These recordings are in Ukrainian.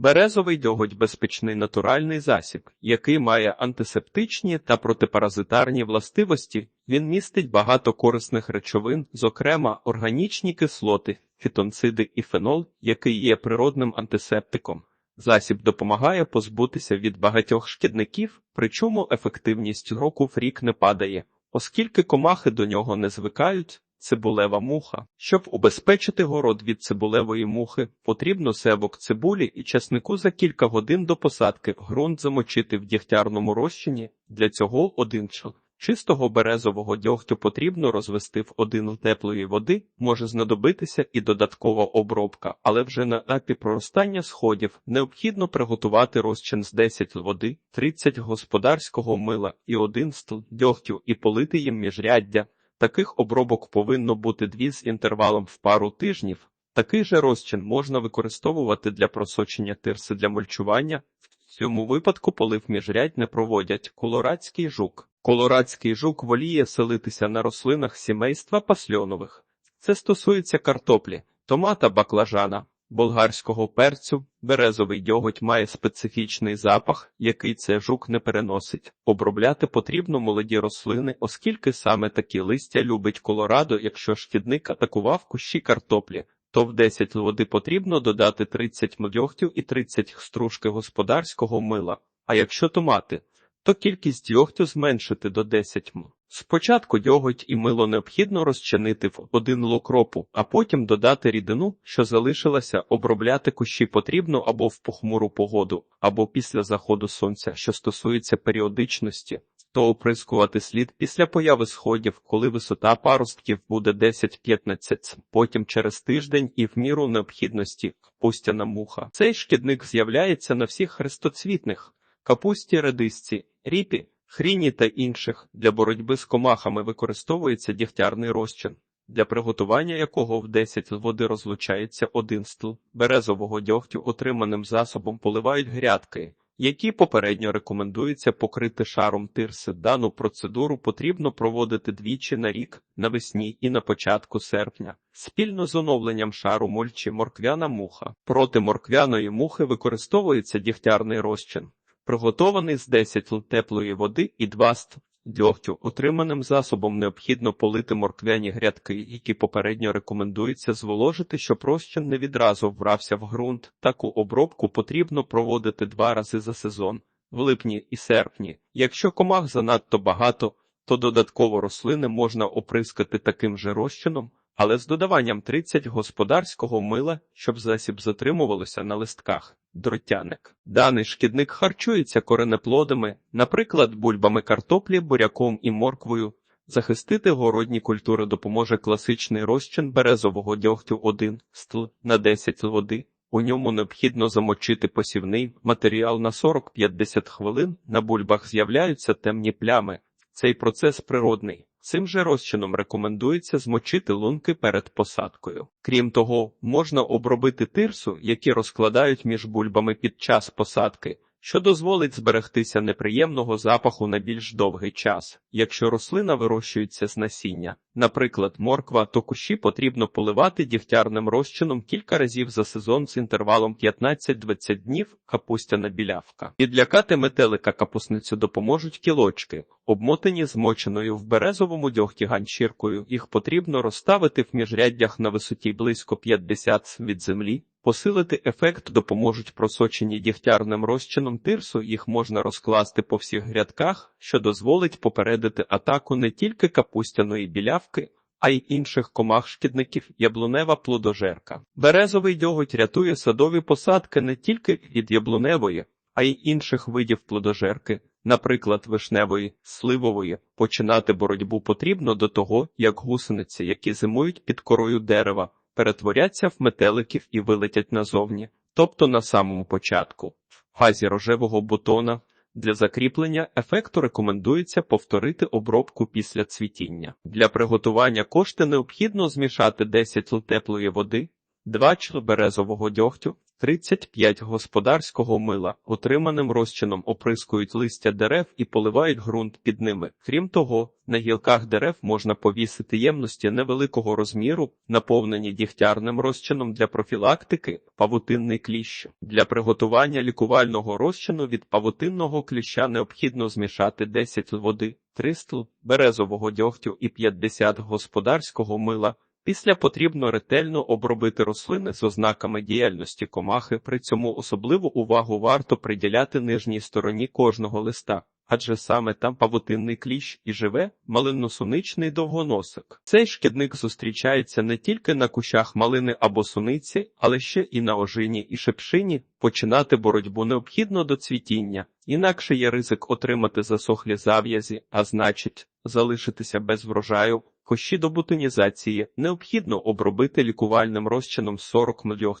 Березовий дьоготь безпечний натуральний засіб, який має антисептичні та протипаразитарні властивості. Він містить багато корисних речовин, зокрема органічні кислоти, фітонциди і фенол, який є природним антисептиком. Засіб допомагає позбутися від багатьох шкідників, причому ефективність року в рік не падає, оскільки комахи до нього не звикають. Цибулева муха. Щоб убезпечити город від цибулевої мухи, потрібно севок цибулі і часнику за кілька годин до посадки ґрунт замочити в дігтярному розчині. Для цього один чл. Чистого березового дьогтю потрібно розвести в один теплої води, може знадобитися і додаткова обробка, але вже на етапі проростання сходів необхідно приготувати розчин з 10 води, 30 господарського мила і 1 стл дьогтю і полити їм міжряддя. Таких обробок повинно бути дві з інтервалом в пару тижнів. Такий же розчин можна використовувати для просочення тирси для мульчування. В цьому випадку полив міжрядь не проводять колорадський жук. Колорадський жук воліє селитися на рослинах сімейства пасльонових. Це стосується картоплі, томата баклажана, болгарського перцю. Березовий дьоготь має специфічний запах, який цей жук не переносить. Обробляти потрібно молоді рослини, оскільки саме такі листя любить колорадо, якщо шкідник атакував кущі картоплі. То в 10 води потрібно додати 30 дьогтю і 30 стружки господарського мила. А якщо томати, то кількість дьогтю зменшити до 10 м. Спочатку дьоготь і мило необхідно розчинити в один локропу, а потім додати рідину, що залишилася, обробляти кущі потрібно або в похмуру погоду, або після заходу сонця, що стосується періодичності, то оприскувати слід після появи сходів, коли висота паростків буде 10-15, потім через тиждень і в міру необхідності пустяна муха. Цей шкідник з'являється на всіх хрестоцвітних капусті, редисці, ріпі, хріні та інших. Для боротьби з комахами використовується дігтярний розчин, для приготування якого в 10 води розлучається один стл березового дьогтю отриманим засобом поливають грядки, які попередньо рекомендується покрити шаром тирси. Дану процедуру потрібно проводити двічі на рік, навесні і на початку серпня. Спільно з оновленням шару мульчі морквяна муха. Проти морквяної мухи використовується дігтярний розчин приготований з 10 л теплої води і 2 ст дьогтю. Отриманим засобом необхідно полити морквяні грядки, які попередньо рекомендується зволожити, щоб розчин не відразу вбрався в ґрунт. Таку обробку потрібно проводити два рази за сезон в липні і серпні. Якщо комах занадто багато, то додатково рослини можна оприскати таким же розчином, але з додаванням 30 господарського мила, щоб засіб затримувалося на листках. Дротяник. Даний шкідник харчується коренеплодами, наприклад, бульбами картоплі, буряком і морквою. Захистити городні культури допоможе класичний розчин березового дьогтю 1 стл на 10 води. У ньому необхідно замочити посівний матеріал на 40-50 хвилин. На бульбах з'являються темні плями. Цей процес природний. Цим же розчином рекомендується змочити лунки перед посадкою. Крім того, можна обробити тирсу, які розкладають між бульбами під час посадки, що дозволить зберегтися неприємного запаху на більш довгий час, якщо рослина вирощується з насіння. Наприклад, морква, то кущі потрібно поливати дігтярним розчином кілька разів за сезон з інтервалом 15-20 днів, капустяна білявка. Підлякати метелика капусницю допоможуть кілочки, обмотані змоченою в березовому дьогті ганчіркою. Їх потрібно розставити в міжряддях на висоті близько 50 від землі. Посилити ефект допоможуть просочені дігтярним розчином тирсу, їх можна розкласти по всіх грядках, що дозволить попередити атаку не тільки капустяної білявки, а й інших комах шкідників яблунева плодожерка. Березовий дьоготь рятує садові посадки не тільки від яблуневої, а й інших видів плодожерки, наприклад, вишневої, сливової. Починати боротьбу потрібно до того, як гусениці, які зимують під корою дерева перетворяться в метеликів і вилетять назовні, тобто на самому початку. В фазі рожевого бутона для закріплення ефекту рекомендується повторити обробку після цвітіння. Для приготування кошти необхідно змішати 10 л теплої води, 2 чл березового дьогтю, 35 господарського мила, отриманим розчином оприскують листя дерев і поливають ґрунт під ними. Крім того, на гілках дерев можна повісити ємності невеликого розміру, наповнені дігтярним розчином для профілактики, павутинний кліщ. Для приготування лікувального розчину від павутинного кліща необхідно змішати 10 води, 3 стл березового дьогтю і 50 господарського мила. Після потрібно ретельно обробити рослини з ознаками діяльності комахи. При цьому особливу увагу варто приділяти нижній стороні кожного листа, адже саме там павутинний кліщ і живе малинно-суничний довгоносик. Цей шкідник зустрічається не тільки на кущах малини або суниці, але ще і на ожині і шепшині. Починати боротьбу необхідно до цвітіння, інакше є ризик отримати засохлі зав'язі, а значить, залишитися без врожаю. Кощі до бутонізації необхідно обробити лікувальним розчином 40 мл,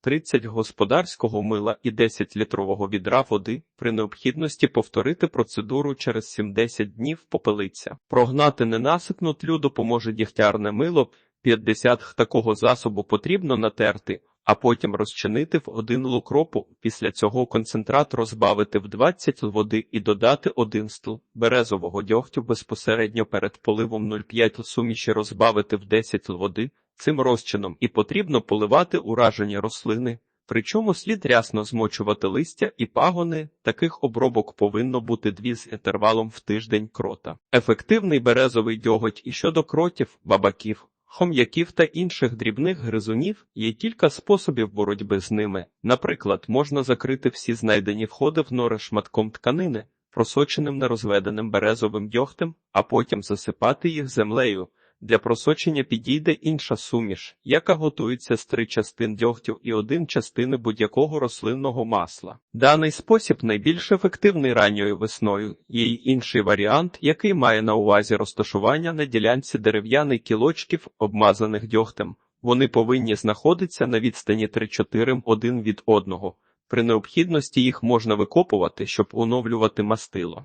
30 господарського мила і 10 літрового відра води. При необхідності повторити процедуру через 7-10 днів попелиця. Прогнати ненасипну тлю допоможе дігтярне мило. 50 такого засобу потрібно натерти, а потім розчинити в 1 л укропу. Після цього концентрат розбавити в 20 л води і додати 1 стл березового дьогтю безпосередньо перед поливом 0,5 л суміші розбавити в 10 л води. Цим розчином і потрібно поливати уражені рослини. Причому слід рясно змочувати листя і пагони, таких обробок повинно бути дві з інтервалом в тиждень крота. Ефективний березовий дьоготь і щодо кротів, бабаків, хом'яків та інших дрібних гризунів є кілька способів боротьби з ними. Наприклад, можна закрити всі знайдені входи в нори шматком тканини, просоченим нерозведеним березовим дьогтем, а потім засипати їх землею. Для просочення підійде інша суміш, яка готується з три частин дьогтю і один частини будь-якого рослинного масла. Даний спосіб найбільш ефективний ранньою весною. Є й інший варіант, який має на увазі розташування на ділянці дерев'яних кілочків, обмазаних дьогтем. Вони повинні знаходитися на відстані 3-4 один від одного. При необхідності їх можна викопувати, щоб оновлювати мастило.